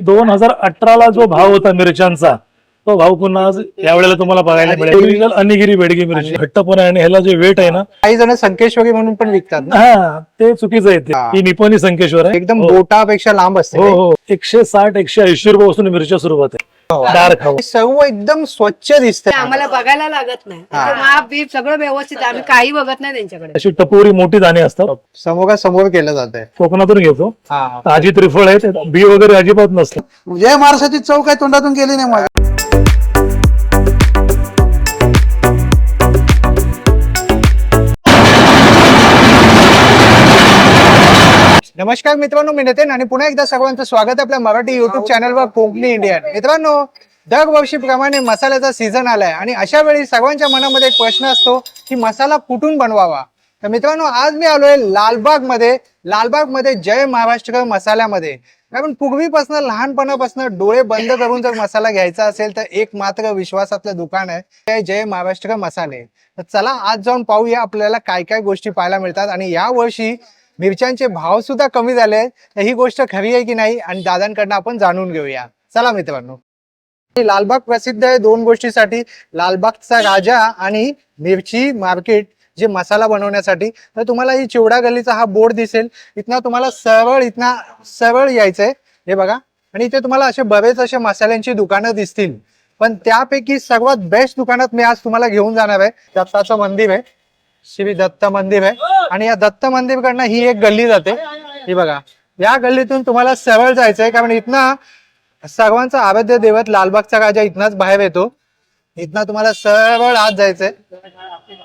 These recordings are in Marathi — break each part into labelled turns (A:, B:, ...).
A: दोन हजार अठराला जो भाव होता मिरच्यांचा तो भाव पुन्हा आज यावेळेला तुम्हाला बघायला मिळेल. अनिगिरी बेडगी मिरची. घट्टपणा आहे आणि ह्याला जे वेट आहे ना
B: काही जण संकेश्वरी म्हणून पण विकतात ना.
A: हा ते चुकीचं आहे ते.
B: हा.
A: ही निपणी संकेश्वर आहे.
B: एकदम
A: हो.
B: बोटापेक्षा लांब असते
A: हो हो. एकशे साठ एकशे ऐंशी रुपयापासून मिरच्या सुरुवात आहे.
B: हो.
A: डार्क हवा
B: हे सर्व एकदम स्वच्छ दिसते
C: आम्हाला बघायला लागत नाही.
B: हा.
C: ते माप बीप सगळं व्यवस्थित. आम्ही काही बघत नाही त्यांच्याकडे.
A: अशी टपोरी मोठी दाणे असतात.
B: समोरासमोर केलं जाते
A: कोकणातून घेतो. ताजी त्रिफळ आहे. बी वगैरे अजिबात नसतं.
D: जय महाराष्ट्राची चव काय तोंडातून गेली नाही माझ्या
B: नमस्कार मित्रांनो मी नितीन आणि पुन्हा एकदा सर्वांचं स्वागत आपल्या मराठी युट्यूब चॅनलवर कोकणी इंडियन मित्रांनो दरवर्षीप्रमाणे मसाल्याचा सीझन आलाय आणि अशा वेळी सर्वांच्या मनामध्ये एक प्रश्न असतो की मसाला कुठून बनवावा? तर मित्रांनो आज मी आलोय लालबागमध्ये लालबागमध्ये जय महाराष्ट्र मसाल्यामध्ये. कारण पूर्वीपासून लहानपणापासून डोळे बंद करून जर मसाला घ्यायचा असेल तर एक मात्र विश्वासातलं दुकान आहे ते जय महाराष्ट्र मसाले. तर चला आज जाऊन पाहूया आपल्याला काय काय गोष्टी पाहायला मिळतात आणि या वर्षी मिरच्यांचे भाव सुद्धा कमी झाले आहेत. तर ही गोष्ट खरी आहे की नाही? आणि दादांकडनं आपण जाणून घेऊया. चला मित्रांनो. लालबाग प्रसिद्ध आहे दोन गोष्टीसाठी. लालबागचा राजा आणि मिरची मार्केट जे मसाला बनवण्यासाठी. तर तुम्हाला ही चिवडा गल्लीचा हा बोर्ड दिसेल. इथनं तुम्हाला सरळ इथनं सरळ यायचंय. हे बघा. आणि इथे तुम्हाला असे बरेच असे मसाल्यांची दुकानं दिसतील. पण त्यापैकी सर्वात बेस्ट दुकानात मी आज तुम्हाला घेऊन जाणार आहे. दत्ताचं मंदिर आहे. श्री दत्त मंदिर आहे. आणि या दत्त मंदिरकडनं ही एक गल्ली जाते. ही बघा. या गल्लीतून तुम्हाला सरळ जायचंय कारण इथनं सर्वांचा आराध्य दैवत लालबागचा राजा इथनच बाहेर येतो. इथनं तुम्हाला सरळ आत जायचंय.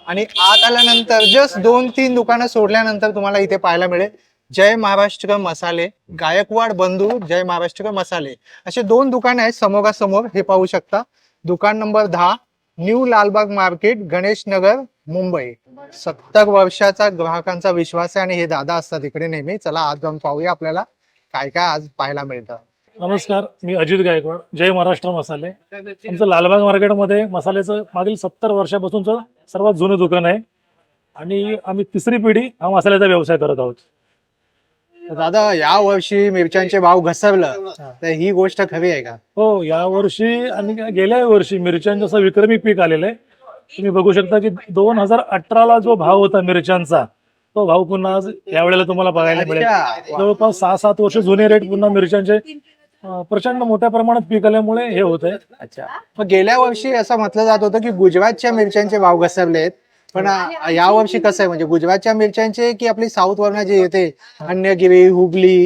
B: आणि आत आल्यानंतर जस्ट दोन तीन दुकानं सोडल्यानंतर तुम्हाला इथे पाहायला मिळेल. जय महाराष्ट्र मसाले गायकवाड बंधू जय महाराष्ट्र मसाले. असे दोन दुकान आहेत समोरासमोर हे पाहू शकता. दुकान नंबर दहा न्यू लालबाग मार्केट गणेश नगर मुंबई. सत्तर वर्षाचा ग्राहकांचा विश्वास आहे आणि हे दादा असतात इकडे नेहमी. चला आज जाऊन पाहूया आपल्याला काय काय आज पाहायला मिळतं.
A: नमस्कार मी अजित गायकवाड. जय महाराष्ट्र मसाले. आमचं लालबाग मार्केटमध्ये मसाल्याचं मागील सत्तर वर्षापासूनचं सर्वात जुनं दुकान आहे. आणि आम्ही तिसरी पिढी हा मसाल्याचा व्यवसाय करत आहोत.
B: दादा या वर्षी मिरच्यांचे भाव घसरलं. तर ही गोष्ट खरी आहे का?
A: हो या वर्षी आणि गेल्या वर्षी मिरच्यांचं असं विक्रमी पीक आलेलं आहे. तुम्ही बघू शकता की दोन हजार अठराला जो भाव होता मिरच्यांचा तो भाव पुन्हा आज यावेळेला तुम्हाला बघायला मिळेल. जवळपास सहा सात वर्ष जुने रेट पुन्हा मिरच्यांचे प्रचंड मोठ्या प्रमाणात पीक आल्यामुळे हे होत आहे
B: अच्छा. मग गेल्या वर्षी असं म्हटलं जात होतं की गुजरातच्या मिरच्यांचे भाव घसरले आहेत पण या वर्षी कसं आहे म्हणजे गुजरातच्या मिरच्यांचे की आपली साऊथ वरनं जे येते अन्यगिरी हुबली.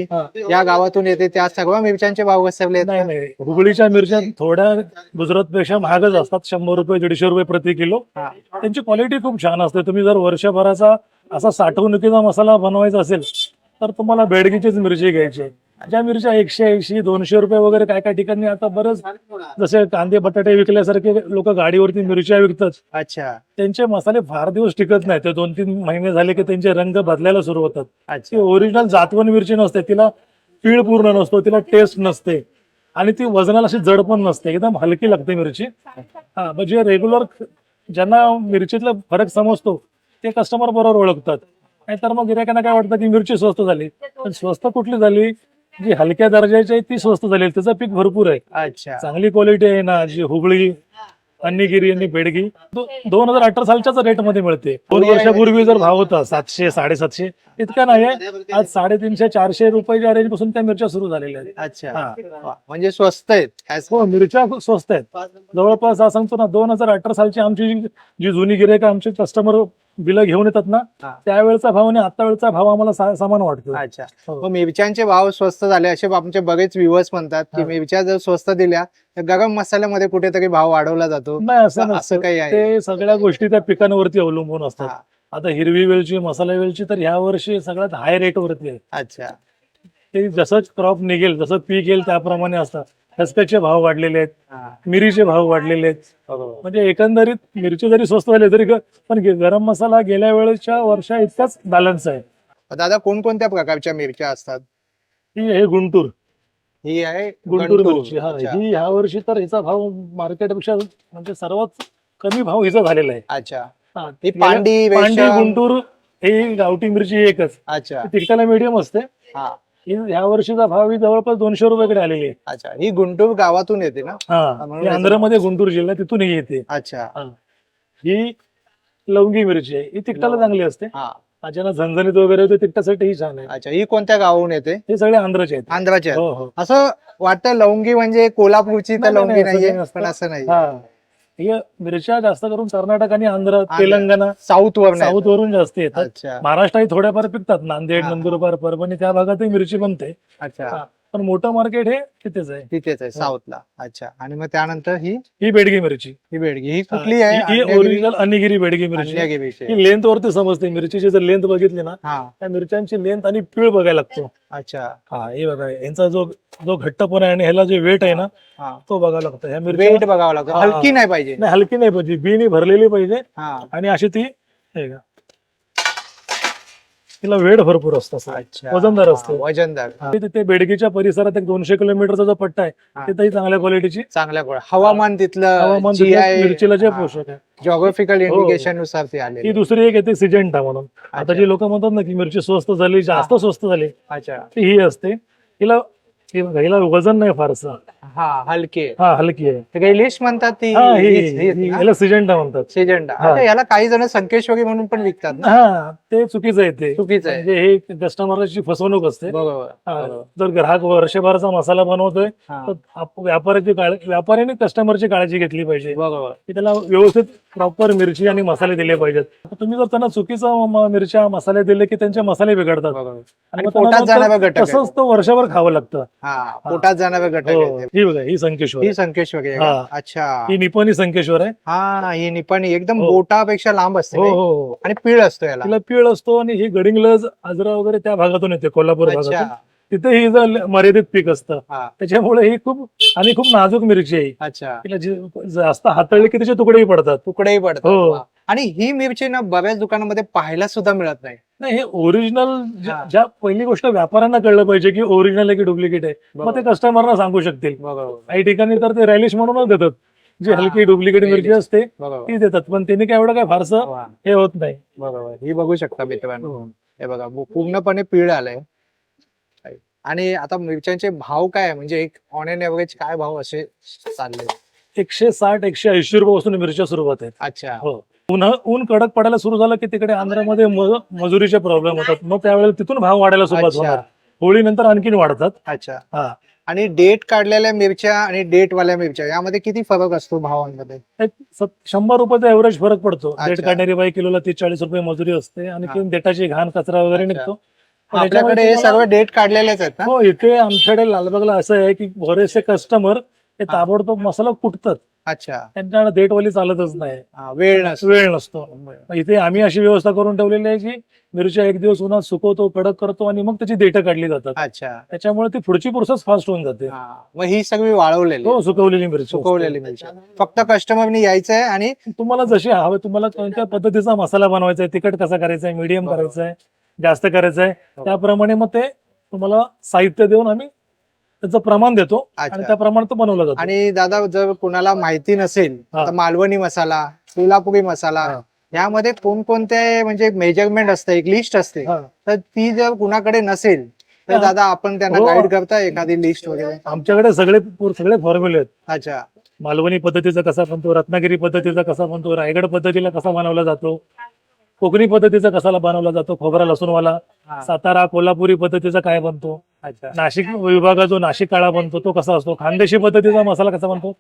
B: या गावातून येते त्या सर्व मिरच्यांचे भाव घसरले
A: नाही
B: का?
A: नाही हुबळीच्या मिरच्या थोड्या गुजरात पेक्षा महागच असतात शंभर रुपये दीडशे रुपये प्रति किलो
B: हा.
A: त्यांची क्वालिटी खूप छान असते तुम्ही जर वर्षभराचा असा साठवणुकीचा मसाला बनवायचा असेल तर तुम्हाला बेडगीचीच मिरची घ्यायची ज्या मिरच्या एकशे ऐंशी दोनशे रुपये वगैरे काय काय ठिकाणी आता बरंच. जसे कांदे बटाटे विकल्यासारखे लोक गाडीवरती मिरच्या विकतात.
B: अच्छा.
A: त्यांचे मसाले फार दिवस टिकत नाही ते दोन तीन महिने झाले की त्यांचे रंग बदलायला सुरू होतात. ओरिजिनल जातवन मिरची नसते. तिला पीळ पूर्ण नसतो. तिला टेस्ट नसते. आणि ती वजनाला अशी जड पण नसते. एकदम हलकी लागते मिरची. हा म्हणजे रेग्युलर ज्यांना मिरचीतला फरक समजतो ते कस्टमर बरोबर ओळखतात. नाहीतर मग गिरायकांना काय वाटतं? की मिरची स्वस्त झाली. पण स्वस्त कुठली झाली? जी हलक्या दर्जाची आहे ती स्वस्त झाली त्याचं पीक भरपूर आहे.
B: अच्छा.
A: चांगली क्वालिटी आहे ना जी हुबळी अन्नीगिरी आणि बेडगी दोन हजार अठरा सालच्याच रेटमध्ये मिळते. दोन वर्षापूर्वी जर भाव होता सातशे साडेसातशे इतका नाही आज साडेतीनशे चारशे रुपयाच्या रेंजपासून त्या मिरच्या सुरू झालेल्या आहेत.
B: अच्छा. म्हणजे स्वस्त आहेत.
A: हो मिरच्या स्वस्त आहेत. जवळपास असं सांगतो ना दोन हजार अठरा सालची आमची जी- जी जुनी गिरायक आमचे कस्टमर बिलं घेऊन येतात ना. त्यावेळचा भाव आणि आता वेळचा भाव आम्हाला समान वाटतो.
B: अच्छा.
A: हो.
B: मग मिरच्यांचे भाव स्वस्त झाले असे आमचे बरेच व्ह्युअर्स म्हणतात की. मिरच्या जर स्वस्त दिल्या तर गरम मसाल्यामध्ये कुठेतरी भाव वाढवला जातो.
A: नाही असं
B: असं काही आहे.
A: ते सगळ्या गोष्टी त्या पिकांवरती अवलंबून असतात. आता हिरवी वेलची मसाला वेलची तर ह्या वर्षी सगळ्यात हाय रेट वरती आहे.
B: अच्छा.
A: ते जसं क्रॉप निघेल जसं पीक येईल त्याप्रमाणे असतात खसखसचे भाव वाढलेले आहेत. मिरीचे भाव वाढलेले आहेत. म्हणजे एकंदरीत मिरची जरी स्वस्त झाली तरी ग- पण गे- गरम मसाला गेल्या वेळेच्या वर्षा इतकाच बॅलन्स आहे.
B: दादा कोणकोणत्या प्रकारच्या मिरच्या असतात?
A: ही हे गुंटूर.
B: ही आहे
A: गुंटूर
B: गंटूर.
A: मिरची हा
B: अच्छा.
A: ही ह्या वर्षी तर हिचा भाव मार्केटपेक्षा म्हणजे सर्वात कमी भाव हिचा झालेला आहे.
B: अच्छा.
A: हा,
B: ही
A: गेल्या-
B: पांडी रेशम.
A: गुंटूर ही गावठी मिरची एकच.
B: अच्छा.
A: तिखटाला मीडियम असते.
B: हा.
A: ही ह्या वर्षीचा भाव ही जवळपास दोनशे रुपयाकडे आलेली आहे.
B: अच्छा ही गुंटूर गावातून येते ना?
A: हा ही आंध्रमध्ये गुंटूर जिल्हा तिथून ही येते.
B: अच्छा.
A: ही. लवंगी मिरची आहे. ही तिखटाला चांगली असते.
B: हा.
A: ज्यांना झणझणीत वगैरे होते तिखटासाठी ही छान आहे.
B: अच्छा ही कोणत्या गावाहून येते?
A: हे सगळे आंध्रचे आहेत.
B: आंध्राच्या
A: हो हो.
B: असं वाटतं लवंगी म्हणजे कोल्हापूरची तर
A: नाही,
B: लवंगी
A: नाही, असं
B: नाहीये. पण असं नाही
A: हा. हे मिरच्या जास्त करून कर्नाटक आणि आंध्र तेलंगणा
B: साऊथ वर
A: साऊथ वरून जास्त येतात.
B: अच्छा.
A: महाराष्ट्रात थोड्याफार पिकतात. नांदेड. नंदुरबार परभणी त्या भागातही मिरची बनते.
B: अच्छा.
A: पण मोठं मार्केट हे तिथेच आहे.
B: तिथेच आहे साऊथला. अच्छा. आणि मग त्यानंतर ही?
A: ही बेडगी मिरची.
B: ही बेडगी. ही
A: हा,
B: कुठली आहे?
A: ही- ही ओरिजिनल अनिगिरी बेडगी मिरची. ही लेंथ वरती समजते. मिरचीची जर लेंथ बघितली ना
B: हा.
A: त्या मिरच्यांची लेंथ आणि पीळ बघायला लागतो.
B: अच्छा.
A: हा हे बघा यांचा जो जो घट्टपणा आहे आणि ह्याला जे वेट आहे ना
B: हा.
A: तो बघायला लागतो. ह्या मिरची
B: वेट बघावं लागतं.
A: हा.
B: हलकी नाही पाहिजे.
A: नाही हलकी नाही पाहिजे. बीनी भरलेली पाहिजे.
B: हा.
A: आणि अशी ती हे का तिला वेळ भरपूर असतो असं.
B: अच्छा.
A: वजनदार असते.
B: हा, वजनदार.
A: हा. तिथे बेडगीच्या परिसरात एक दोनशे किलोमीटरचा जो पट्टा आहे
B: हा.
A: तिथेही चांगल्या क्वालिटीची
B: चांगल्या गोळ्या हवामान तिथलं
A: हवामान मिरचीला जे पोषक आहे.
B: जॉग्राफिकल
A: हो.
B: इंडिकेशननुसार ते
A: ही
B: आले
A: दुसरी एक येते सिजेंटा म्हणून. आता जी लोक म्हणतात ना की मिरची स्वस्त झाली जास्त स्वस्त झाली
B: अच्छा.
A: ती ही असते. हिला ही बघा, हिला वजन नाही फारसं.
B: हा हलके
A: हा हलकी आहे.
B: लिस्ट म्हणतात ती
A: हा ही
B: हीच- हीच
A: ही-
B: ना?
A: याला सिजेंटा म्हणतात.
B: सिजेंडा.
A: हा.
B: याला काही जण संकेश्वरी म्हणून पण विकतात ना?
A: हा ते चुकीचं आहे ते.
B: चुकीचं आहे.
A: म्हणजे हे कस्टमरची फसवणूक असते.
B: बरोबर
A: हा,
B: बरोबर.
A: जर ग्राहक वर्षभराचा मसाला बनवतोय
B: हा,
A: तर आप- व्यापाऱ्याची व्यापाऱ्याने कस्टमरची काळजी घेतली पाहिजे.
B: बरोबर.
A: की त्याला व्यवस्थित प्रॉपर मिरची आणि मसाले दिले पाहिजेत. आता तुम्ही जर त्यांना चुकीचा म- मिरच्या मसाले दिले की त्यांचे मसाले बिघडतात.
B: बरोबर.
A: आणि
B: आणि
A: मग
B: पोटात
A: त्यांना
B: जाणारा
A: नंतर
B: घटक आहे.
A: तसंच तो वर्षभर खावं लागतं.
B: हा पोटात जाणारा घटक
A: हो,
B: आहे ते.
A: ही बघा ही संकेश्वर
B: ही
A: आहे.
B: संकेश्वरी आहे
A: हा.
B: का? अच्छा
A: ही निपणी संकेश्वर आहे
B: हा ही निपाणी एकदम
A: हो.
B: बोटापेक्षा लांब असते
A: हो
B: नाही?
A: हो हो.
B: आणि पीळ असतो याला
A: तिला पीळ असतो आणि ही गडिंगलज आजरा वगैरे त्या भागातून येते कोल्हापूर
B: अच्छा
A: भागातून तिथे ही जर मर्यादित पीक असतं
B: हा
A: त्याच्यामुळे ही खूप आणि खूप नाजूक मिरची आहे ही.
B: अच्छा
A: तिला जी- जास्त हाताळली की त्याचे तुकडेही पडतात
B: तुकडेही पडतात
A: हो.
B: वा. आणि ही मिरची ना बऱ्याच दुकानामध्ये पाहायला सुद्धा मिळत नाही
A: नाही हे ओरिजिनल
B: हा.
A: ज्या पहिली गोष्ट व्यापाऱ्यांना कळलं पाहिजे की ओरिजिनल आहे की डुप्लिकेट आहे मग ते
B: बरोबर.
A: कस्टमरला सांगू शकतील काही ठिकाणी तर ते रॅलिश म्हणूनच देतात जी
B: हा.
A: हलकी डुप्लिकेट मिरची. असते ती देतात पण त्यांनी काय एवढं काय फारसं
B: वा.
A: हे होत नाही
B: बरोबर ही बघू शकता मित्रांनो
A: हो.
B: हे बघा पूर्णपणे पीळ आलंय आणि आता मिरच्यांचे भाव काय आहे? म्हणजे एक ऑन एन एव्हरेज काय भाव असे चालले
A: एकशे साठ एकशे ऐंशी रुपयापासून मिरच्या सुरुवात आहेत
B: अच्छा
A: हो उन्हा ऊन कडक पडायला सुरू झालं की तिकडे आंध्रामध्ये म- मजुरीचे प्रॉब्लेम होतात. मग त्यावेळेला तिथून भाव वाढायला सुरुवात
B: अच्छा.
A: होणार. होळीनंतर आणखीन वाढतात.
B: अच्छा.
A: हा.
B: आणि डेट काढलेल्या मिरच्या आणि डेट वाल्या मिरच्या यामध्ये किती फरक असतो भावांमध्ये?
A: एक सत- शंभर रुपयाचा एव्हरेज फरक पडतो.
B: अच्छा.
A: डेट काढणारी बाई किलोला तीस चाळीस रुपये मजुरी असते आणि देटाची घाण कचरा वगैरे
B: अच्छा.
A: निघतो. पण
B: आपल्याकडे हे
A: तुम्हाला-
B: सर्व डेट काढलेलेच आहेत ना?
A: हो इथे आमच्याकडे लालबागला असं आहे की बरेचसे कस्टमर हे. ताबडतोब मसाला कुटतात.
B: अच्छा.
A: त्यांच्याकडे डेटवाली चालतच नाही.
B: हा, वेळ नसतो.
A: वेळ नसतो. मग इथे आम्ही अशी व्यवस्था करून ठेवलेली आहे की मिरच्या एक दिवस उन्हात सुकवतो कडक करतो आणि मग त्याची देठं काढली जातात.
B: अच्छा.
A: त्याच्यामुळे ती पुढची प्रोसेस फास्ट होऊन जाते.
B: हा. मग ही सगळी वाळवलेली.
A: हो सुकवलेली मिरची.
B: सुकवलेली मिरची. फक्त कस्टमरनी यायचंय आणि
A: तुम्हाला जशी हवे तुम्हाला कोणत्या पद्धतीचा मसाला बनवायचा आहे तिखट कसा करायचा आहे मीडियम
B: बरोबर.
A: करायचा आहे जास्त करायचं आहे. त्याप्रमाणे मग ते तुम्हाला साहित्य देऊन आम्ही त्याचं प्रमाण देतो आणि
B: अच्छा.
A: त्याप्रमाणे तो बनवला जातो
B: आणि दादा जर कुणाला माहिती नसेल
A: हा.
B: तर मालवणी मसाला सोलापुरी मसाला
A: हा.
B: यामध्ये कोणकोणते म्हणजे मेजरमेंट असतं एक लिस्ट असते
A: हा.
B: तर ती जर कुणाकडे नसेल तर
A: हा.
B: दादा आपण त्यांना
A: हो.
B: गाईड करता एखादी लिस्ट वगैरे
A: आमच्याकडे सगळे पूर- सगळे फॉर्म्युले आहेत
B: अच्छा
A: मालवणी पद्धतीचा कसा बनतो रत्नागिरी पद्धतीचा कसा बनतो रायगड पद्धतीला कसा बनवला जातो कोकणी पद्धतीचा कसा बनवला जातो खोबरा लसूणवाला
B: हा.
A: सातारा कोल्हापुरी पद्धतीचा काय बनतो
B: अच्छा.
A: नाशिक विभागा जो नाशिक काळा बनतो तो कसा असतो? खानदेशी पद्धतीचा मसाला कसा बनतो.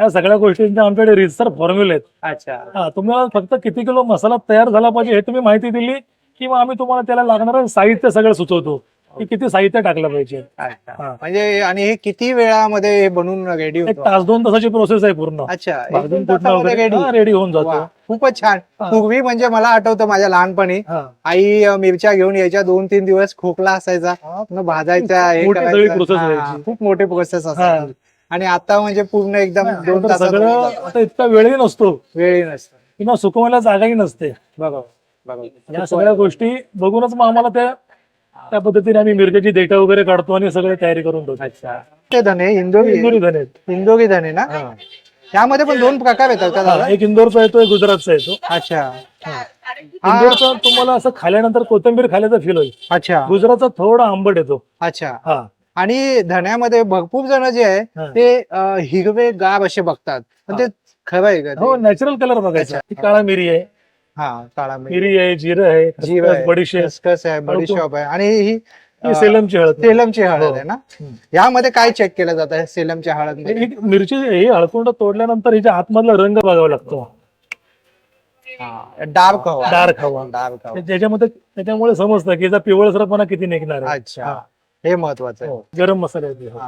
A: या सगळ्या गोष्टींचे आमच्याकडे रितसर फॉर्म्युले आहेत.
B: अच्छा.
A: हा तुम्हाला फक्त किती किलो मसाला तयार झाला पाहिजे हे तुम्ही माहिती दिली किंवा आम्ही तुम्हाला त्याला लागणारं साहित्य सगळं सुचवतो. की किती साहित्य टाकलं पाहिजे हा.
B: म्हणजे आणि हे किती वेळामध्ये हे बनवून रेडी
A: एक
B: होतो
A: तास दोन तासाची प्रोसेस आहे पूर्ण
B: अच्छा एक
A: भाजून
B: दोन
A: कुठलं
B: तासामध्ये
A: वगैरे
B: ready?
A: रेडी होऊन जातो
B: वा, खूपच छान
A: हा.
B: पूर्वी म्हणजे मला आठवतं माझ्या लहानपणी
A: हा.
B: आई अ, मिरच्या घेऊन यायच्या दोन तीन दिवस खोकला असायचा मग भाजायच्या हे
A: मोठी सगळी
B: करायचं.
A: process
B: हा,
A: व्हायची.
B: खूप मोठी प्रोसेस असायची आणि आता म्हणजे पूर्ण एकदम दोन तासात
A: सगळं
B: होऊन जातं.
A: आता इतका वेळही नसतो
B: वेळही नसतो
A: किंवा सुकवायला जागाही नसते
B: बरोबर
A: या सगळ्या गोष्टी बघूनच मग आम्हाला त्या त्या पद्धतीने आम्ही मिरच्याची डेटा वगैरे काढतो आणि सगळी तयारी करून ठेवतो.
B: अच्छा. ते धने इंदोरी.
A: इंदुरी धने. आहेत.
B: इंदोरी धने ना? यामध्ये पण दोन प्रकार येतात का दादा?
A: हा, एक इंदोरचा येतो एक गुजरातचा येतो.
B: अच्छा.
A: इंदोरचा तुम्हाला असं खाल्यानंतर कोथिंबीर खाल्याचा फील होईल.
B: अच्छा.
A: गुजरातचा थोडा आंबट येतो.
B: अच्छा.
A: हा.
B: आणि धण्यामध्ये भरपूर जण जे आहे. ते अं, हिरवे गार असे बघतात. पण ते खरं आहे का ते?
A: हो नॅचरल कलर बघायचा. ही काळा मिरी आहे.
B: हा काळा मिरी
A: मिरी आहे जिरं आहे
B: जीव
A: खसखस,
B: आहे
A: बडीशेप
B: खसखस आहे बडीशॉप आहे. आणि ही
A: ही
B: अं,
A: सेलमची हळद.
B: सेलमची हळद
A: हो.
B: आहे ना?
A: हम्म.
B: यामध्ये काय चेक केलं जात आहे सेलमच्या हळद
A: ही- ही मिरची ही हळकुंड तोडल्यानंतर हिच्या आतमधला रंग बघावा लागतो.
B: डार्क हवा.
A: डार्क हवा.
B: डार्क हवा.
A: त्याच्यामध्ये त्याच्यामुळे समजतं की याचा पिवळसरपणा किती निघणार आहे.
B: अच्छा. हे. महत्वाचं आहे.
A: हो, गरम मसाले आहेत हो.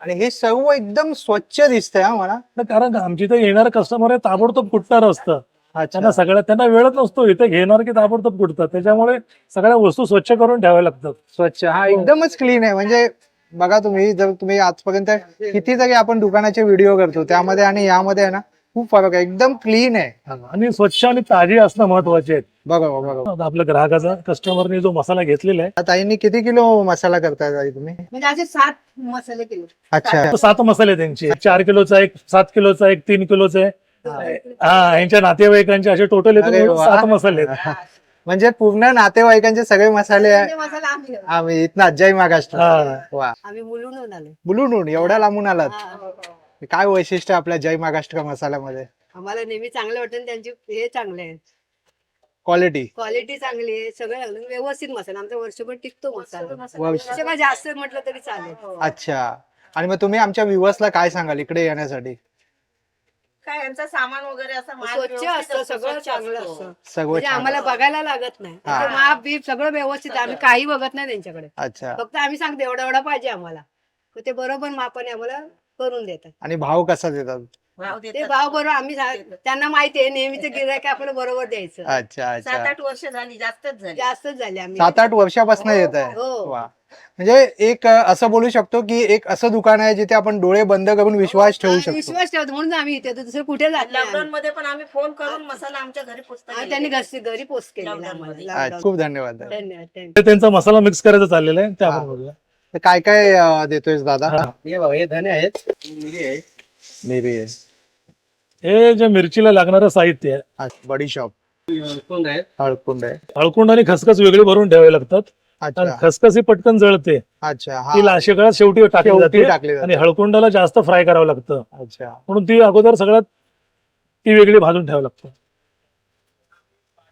B: आणि हे सर्व एकदम स्वच्छ दिसतंय हा मला.
A: तर कारण आमची इथे येणारे कस्टमर आहे ताबडतोब कुटणार असतं. त्यांना सगळ्या त्यांना वेळच नसतो. इथे घेणार की ताबडतोब कुटतात त्याच्यामुळे सगळ्या वस्तू स्वच्छ करून ठेवाव्या लागतात.
B: स्वच्छ. हा एकदमच क्लीन आहे. म्हणजे बघा तुम्ही जर तुम्ही आजपर्यंत किती जरी आपण दुकानाचे व्हिडिओ करतो त्यामध्ये आणि यामध्ये आहे ना खूप फरक आहे. एकदम क्लीन आहे.
A: आणि स्वच्छ आणि ताजी असणं महत्त्वाचे आहेत.
B: बघा बघा
A: आता आपल्या ग्राहकाचा कस्टमरने जो मसाला घेतलेला आहे.
B: ताईंनी किती किलो मसाला करताय ताई तुम्ही?
C: म्हणजे असे सात मसाले केले.
B: अच्छा.
A: तो सात मसाले त्यांचे. एक चार किलोचा एक सात किलोचा एक तीन किलोचा आहे हा यांच्या नातेवाईकांचे असे टोटल
B: अरे
A: येतो
B: वा.
A: सात मसाले आहेत.
B: म्हणजे पूर्ण नातेवाईकांचे सगळे मसाले आहे.
C: म्हणजे मसाला आम्ही
B: आम्ही इथं जय महाराष्ट्र
A: हा.
B: वा.
C: आम्ही मुलून आलो.
B: बुलून एवढ्या लांबून आलात.
C: हा.
B: काय वैशिष्ट्य आपल्या जय महाराष्ट्र मसाल्यामध्ये?
C: आम्हाला नेहमी चांगलं वाटतं आणि त्यांची हे चांगले आहे
B: क्वालिटी
C: क्वालिटी चांगली आहे सगळं चांगलं. व्यवस्थित मसाला. आमचा वर्षभर टिकतो मसाला.
B: वर्ष-
C: जास्त म्हटलं तरी चालेल.
B: अच्छा. आणि मग तुम्ही आमच्या व्ह्युअर्सला काय सांगाल इकडे येण्यासाठी?
E: काय यांचं सामान वगैरे असं माल
C: स्वच्छ
E: व्यवस्थित
C: असतं सगळं
E: स्वच्छ
C: चांगलं
E: असतो.
C: असतं.
B: सगळं
C: म्हणजे
B: छान.
C: आम्हाला बघायला लागत नाही.
B: हा.
C: ते माप बीप सगळं व्यवस्थित आहे. आम्ही काही बघत नाही त्यांच्याकडे.
B: अच्छा.
C: फक्त आम्ही सांगतो एवढा एवढा पाहिजे आम्हाला. मग ते बरोबर मापाने आम्हाला करून देतात.
B: आणि भाव कसा देतात?
E: भाव
C: ते
E: देतात.
C: भाव बरोबर आम्ही त्यांना माहिती आहे नेहमीचे गिरायक आपल्याला बरोबर द्यायचं.
B: अच्छा
E: सात
B: अच्छा
E: आठ वर्ष झाली जास्तच झाली.
C: जास्तच झाले आम्ही.
B: सात आठ वर्षापासून येत आहे.
C: हो.
B: वा. म्हणजे एक असं बोलू शकतो की एक असं दुकान आहे जिथे आपण डोळे बंद करून विश्वास ठेवू
C: हा,
B: शकतो.
C: विश्वास ठेवतो म्हणून आम्ही इथे. दुसरं कुठे जात नाही
E: लॉकडाऊन. मध्ये पण आम्ही फोन करून मसाला आमच्या घरी पोचता
C: हा, त्यांनी घरी घरी पोस्ट केलेला आम्हाला.
B: अच्छा. खूप धन्यवाद
C: धन्यवाद
A: ते त्यांचा मसाला मिक्स करायचा चाललेला आहे ते
B: हा.
A: आपण बघूया.
B: तर काय काय अ, देतोयस दादा?
A: हा.
B: हे बघा हे धने आहेत. मिरी आहे.
A: हे जे मिरचीला लागणारं साहित्य आहे.
B: अच्छा, बडीशॉप. हळकुंड आहे.
A: हळकुंड आणि खसखस वेगळी भरून ठेवावे लागतात. कारण खसखस पटकन जळते.
B: अच्छा हा.
A: ती शेवटी टाकली
B: शेवटी
A: जाते
B: टाकली जाते.
A: आणि हळकुंडाला जास्त फ्राय करावं लागतं.
B: अच्छा.
A: म्हणून ती अगोदर सगळ्यात ती वेगळी भाजून ठेवावं लागतं.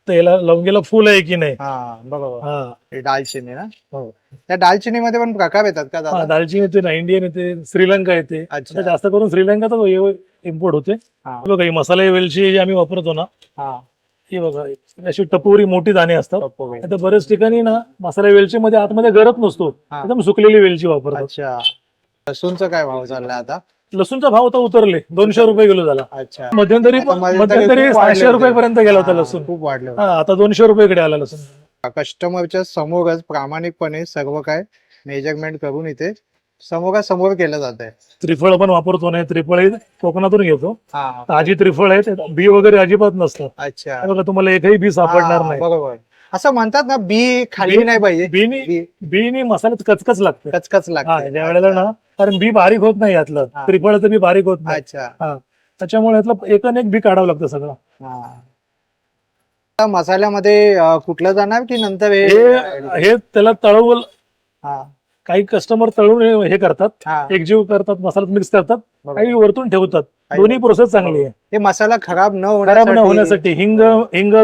A: तर याला लवंगीला फुल आहे की नाही?
B: हा बरोबर
A: हा.
B: हे दालचिनी ना?
A: हो.
B: त्या दालचिनी मध्ये पण प्रकार येतात का
A: हा
B: दादा
A: दालचिनी येते ना इंडियन येते श्रीलंका येते.
B: अच्छा.
A: जास्त करून श्रीलंकातच इम्पोर्ट होते.
B: हा.
A: बघा मसाले वेलची जी आम्ही वापरतो ना
B: हा.
A: ही बघा अशी टपोरी मोठी दाणे असतात. आता बऱ्याच ठिकाणी ना मसाला वेलची मध्ये आतमध्ये गरज नसतो.
B: हा.
A: एकदम सुकलेली वेलची वापरतात.
B: अच्छा. लसूणचा काय भाव चाललाय आता?
A: लसूणचा भाव आता उतरले. दोनशे रुपये किलो झाला.
B: अच्छा.
A: मध्यंतरी
B: आता मध्यंतरी
A: मध्यंतरी
B: खूप वाढले
A: सहाशे
B: होते.
A: रुपयापर्यंत गेला होता
B: हा,
A: लसूण.
B: खूप वाढले होते.
A: हा आता दोनशे रुपयाकडे आला लसूण.
B: कस्टमरच्या समोरच प्रामाणिकपणे सर्व काय मेजरमेंट करून इथे समोरासमोर केलं जात आहे.
A: त्रिफळ पण वापरतो नाही त्रिफळ हे कोकणातून घेतो.
B: हा.
A: ताजी त्रिफळ आहे त्यात बी वगैरे अजिबात नसतात
B: अच्छा.
A: हे बघा तुम्हाला एकही बी सापडणार
B: हा,
A: नाही.
B: बरोबर. असं म्हणतात ना बी खाली
A: बी-
B: नाही पाहिजे.
A: बीनी
B: बी.
A: बीनी मसाल्यात कचकच लागते.
B: कचकच
A: हा
B: लागते.
A: ज्या वेळेला ना कारण बी बारीक होत नाही यातलं.
B: हा.
A: त्रिफळचं बी बारीक होत नाही.
B: अच्छा.
A: हा. त्याच्यामुळे यातलं एक आणि एक बी काढावं लागतं सगळं.
B: हा. आता मसाल्यामध्ये अं, कुठलं जाणार की नंतर हे
A: हे हे त्याला तळवल
B: हा.
A: काही कस्टमर तळून हे- करतात
B: हा.
A: एकजीव करतात मसाल्यात मिक्स करतात
B: बरोबर.
A: काही वरतून ठेवतात. दोन्ही प्रोसेस चांगली आहे.
B: हे मसाला खराब न
A: खराब न
B: होण्यासाठी
A: होण्यासाठी हिंग हिंग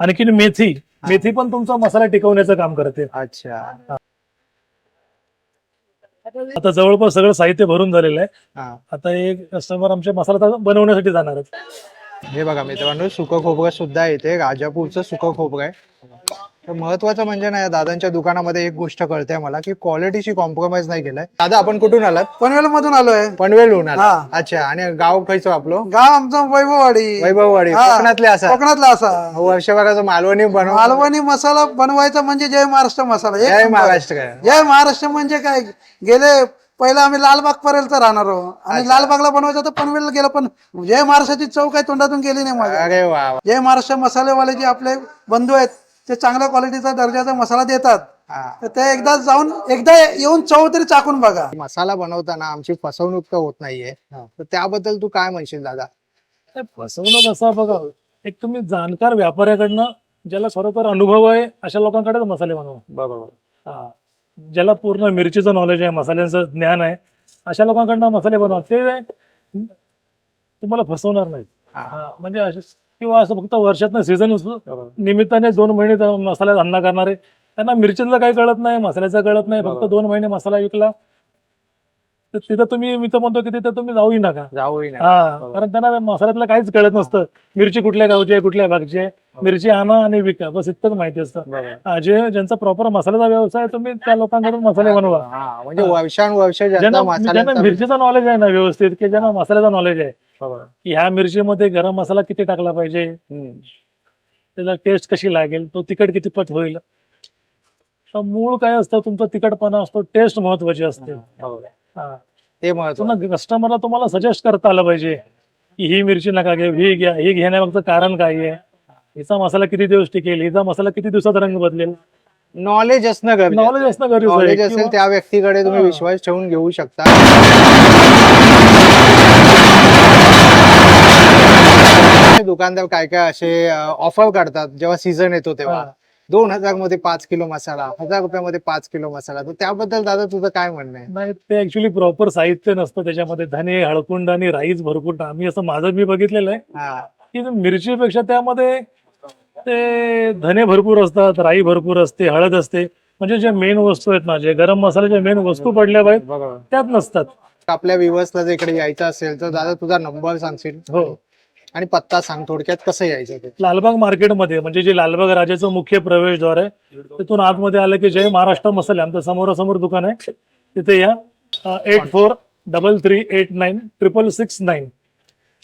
A: आणखीन मेथी. मेथी पण तुमचा मसाला टिकवण्याचं काम करते.
B: अच्छा.
A: आता जवळपास सगळं साहित्य भरून झालेलं आहे.
B: हा.
A: आता एक कस्टमर आमचे मसाला आता बनवण्यासाठी जाणार आहेत.
B: हे बघा मित्रांनो सुकं खोबरं सुद्धा येते राजापूरचं सुकं खोबरं आहे. तर महत्वाचं म्हणजे ना या दादांच्या दुकानामध्ये एक गोष्ट कळते मला की क्वालिटीशी कॉम्प्रोमाइज नाही केलाय. दादा आपण कुठून आलात?
D: पनवेल मधून आलोय.
B: पनवेलहून आला
D: हा.
B: अच्छा आणि गाव खायचं आपलं?
D: गाव आमचं वैभववाडी.
B: वैभववाडी
D: हा.
B: कोकणातले असा.
D: कोकणातला असा.
B: वर्षभराचं मालवणी बनव
D: मालवणी मसाला बनवायचा म्हणजे जय महाराष्ट्र मसाला. एक
B: जय
D: नंबर.
B: महाराष्ट्र. काय
D: जय महाराष्ट्र म्हणजे काय? गेले पहिला आम्ही लालबाग पर्यंत राहणारो आणि लालबागला बनवायचं तर पनवेलला गेलो पण जय महाराष्ट्राची चव काही तोंडातून गेली नाही माझ्या
B: अरे वा वा.
D: जय महाराष्ट्र मसालेवाले जे आपले बंधू आहेत ते चांगल्या क्वालिटीचा दर्जाचा मसाला देतात.
B: हा.
D: तर ते एकदा जाऊन एकदा येऊन चव तरी चाकून बघा.
B: मसाला बनवताना आमची फसवणूक तर होत नाहीये. तर त्याबद्दल तू काय म्हणशील दादा?
A: ते फसवणूक असं बघा एक तुम्ही जाणकार व्यापाऱ्याकडनं ज्याला खरोखर अनुभव आहे अशा लोकांकडेच मसाले बनवा.
B: बरोबर.
A: हा. ज्याला पूर्ण मिरचीचं नॉलेज आहे मसाल्यांचं ज्ञान आहे अशा लोकांकडनं मसाले बनवा. ते तुम्हाला फसवणार नाहीत. हा, म्हणजे असे किंवा असं फक्त वर्षातनं सीझन निमित्ताने दोन महिने त्या मसाला धंदा करणारे. त्यांना मिरचीतलं काही कळत नाही मसाल्याचं कळत नाही. फक्त दोन महिने मसाला विकला. तर तिथं तुम्ही मी तर म्हणतो की तिथं तुम्ही जाऊही नका.
B: जाऊही नाही
A: हा कारण त्यांना मसाल्यातलं काहीच कळत नसतं. मिरची कुठल्या गावची आहे कुठल्या भागची आहे? मिरची आणा आणि विका बस इतकंच माहिती असतं. हा, जे ज्यांचा प्रॉपर मसाल्याचा व्यवसाय आहे, तुम्ही त्या लोकांकडून मसाले बनवा.
B: हा म्हणजे वर्षानुवर्ष
A: ज्यांना ज्यांना
B: मसाल्यांचा
A: मिरचीचा नॉलेज आहे ना व्यवस्थित की ज्यांना मसाल्याचा नॉलेज आहे की ह्या मिरचीमध्ये गरम मसाला किती टाकला पाहिजे?
B: हम्म.
A: त्याला टेस्ट कशी लागेल? तो तिखट किती पट होईल? तर मूळ काय असतं तुमचा तिखटपणा असतो टेस्ट महत्वाची असते. हा.
B: ते
A: महत्त्व कस्टमरला तुम्हाला सजेस्ट करता आलं पाहिजे की ही मिरची नका घे ही घ्या ही घेण्यामागचं कारण काय आहे? हिचा मसाला किती दिवस टिकेल? हिचा मसाला किती दिवसात रंग बदलेल?
B: नॉलेज असणं गरजेचं.
A: नॉलेज असणं गरजेचं आहे.
B: नॉलेज असेल
A: किंवा-
B: त्या व्यक्तीकडे तुम्ही
A: हा.
B: विश्वास ठेवून घेऊ शकता. दुकानदार काय काय असे ऑफर काढतात जेव्हा सीझन येतो तेव्हा?
A: हा.
B: दोन हजारमध्ये पाच किलो मसाला हजार रुपयामध्ये पाच किलो मसाला. तर त्याबद्दल दादा तुझं काय म्हणणं आहे?
A: नाही ते ऍक्च्युली प्रॉपर साहित्य नसतं त्याच्यामध्ये. धने हळकुंड आणि राईस भरपूर आम्ही असं माझं मी बघितलेलं आहे.
B: हा.
A: की मिरचीपेक्षा त्यामध्ये ते धने भरपूर असतात राई भरपूर असते हळद असते. म्हणजे जे मेन वस्तू आहेत ना जे गरम मसाल्याच्या मेन वस्तू पडल्या पाहिजेत त्यात नसतात.
B: आपल्या व्ह्युअर्सला जर इकडे यायचं असेल तर दादा तुझा नंबर सांगशील?
A: हो.
B: आणि पत्ता सांग थोडक्यात कसं यायचं ते.
A: लालबाग मार्केटमध्ये म्हणजे जे लालबाग राजाचं मुख्य प्रवेशद्वार आहे तिथून आतमध्ये आलं की जय महाराष्ट्र मसाले आमचं समोरासमोर दुकान आहे. तिथे या eight four double three eight nine triple six nine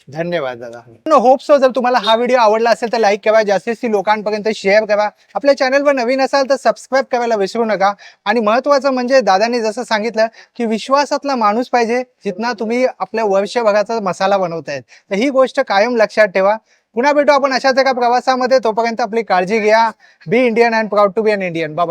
B: धन्यवाद दादा. होप सो जर तुम्हाला हा व्हिडिओ आवडला असेल तर लाईक करा. जास्तीत जास्त लोकांपर्यंत शेअर करा. आपल्या चॅनलवर नवीन असाल तर सबस्क्राईब करायला विसरू नका. आणि महत्वाचं म्हणजे दादानी जसं सांगितलं की विश्वासातला माणूस पाहिजे जिथना तुम्ही आपल्या वर्षभराचा मसाला बनवतायत. तर ही गोष्ट कायम लक्षात ठेवा. पुन्हा भेटू आपण अशाच एका प्रवासामध्ये. तोपर्यंत आपली काळजी घ्या. Be Indian and proud to be an Indian bye